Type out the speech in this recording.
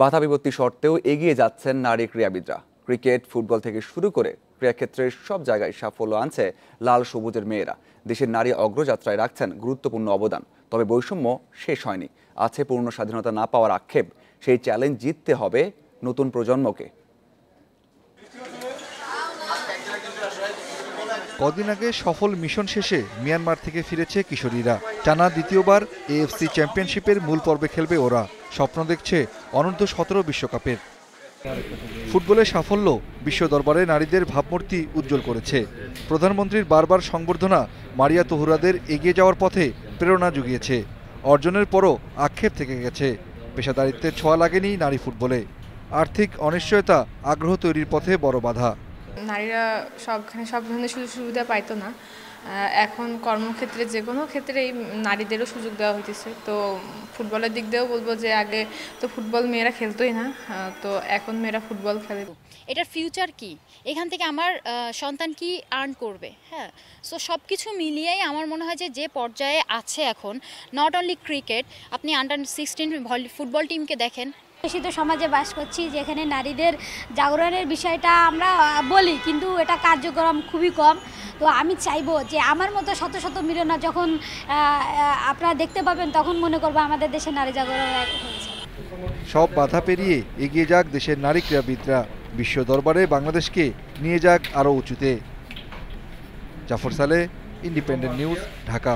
বাধা বিপত্তি সত্ত্বেও এগিয়ে যাচ্ছেন নারী ক্রীড়াবিদরা। ক্রিকেট, ফুটবল থেকে শুরু করে ক্রীড়াক্ষেত্রের সব জায়গায় সাফল্য আনছে লাল সবুজের মেয়েরা। দেশের নারী অগ্রযাত্রায় রাখছেন গুরুত্বপূর্ণ অবদান, তবে বৈষম্য শেষ হয়নি। আছে পূর্ণ স্বাধীনতা না পাওয়ার আক্ষেপ, সেই চ্যালেঞ্জ জিততে হবে নতুন প্রজন্মকে। কদিন আগে সফল মিশন শেষে মিয়ানমার থেকে ফিরেছে কিশোরীরা। টানা দ্বিতীয়বার এএফসি চ্যাম্পিয়নশিপের মূল পর্বে খেলবে ওরা। স্বপ্ন দেখছে অনূর্ধ্ব সতেরো বিশ্বকাপের। ফুটবলের সাফল্য বিশ্ব দরবারে নারীদের ভাবমূর্তি উজ্জ্বল করেছে। প্রধানমন্ত্রীর বারবার সংবর্ধনা মারিয়া তহুরাদের এগিয়ে যাওয়ার পথে প্রেরণা জুগিয়েছে। অর্জনের পরও আক্ষেপ থেকে গেছে। পেশাদারিত্বের ছোঁয়া লাগেনি নারী ফুটবলে। আর্থিক অনিশ্চয়তা, আগ্রহ তৈরির পথে বড় বাধা। নারীরা সবখানে সব ধরনের সুযোগ সুবিধা পাইতো না। এখন কর্মক্ষেত্রে যে কোনো ক্ষেত্রেই নারীদেরও সুযোগ দেওয়া হইতেছে। তো ফুটবলের দিক দিয়েও বলব যে আগে তো ফুটবল মেয়েরা খেলতোই না। তো এখন মেয়েরা ফুটবল খেলে। এটার ফিউচার কি? এখান থেকে আমার সন্তান কি আর্ন করবে? হ্যাঁ? সো সব কিছু মিলিয়েই আমার মনে হয় যে যে পর্যায়ে আছে এখন নট অনলি ক্রিকেট আপনি আন্ডার সিক্সটিন ফুটবল টিমকে দেখেন দূষিত সমাজে বাস করছি, যেখানে নারীদের জাগরণের বিষয়টা আমরা বলি, কিন্তু এটা কার্যক্রম খুবই কম। তো আমি চাইব যে আমার মতো শত শত মিলনা যখন আপনারা দেখতে পাবেন, তখন মনে করব আমাদের দেশে নারী জাগরণ সব বাধা পেরিয়ে এগিয়ে যাক দেশের নারী ক্রীড়াবিদরা। বিশ্ব দরবারে বাংলাদেশকে নিয়ে যাক আরও উঁচুতে। জাফর সালে ইন্ডিপেন্ডেন্ট নিউজ ঢাকা।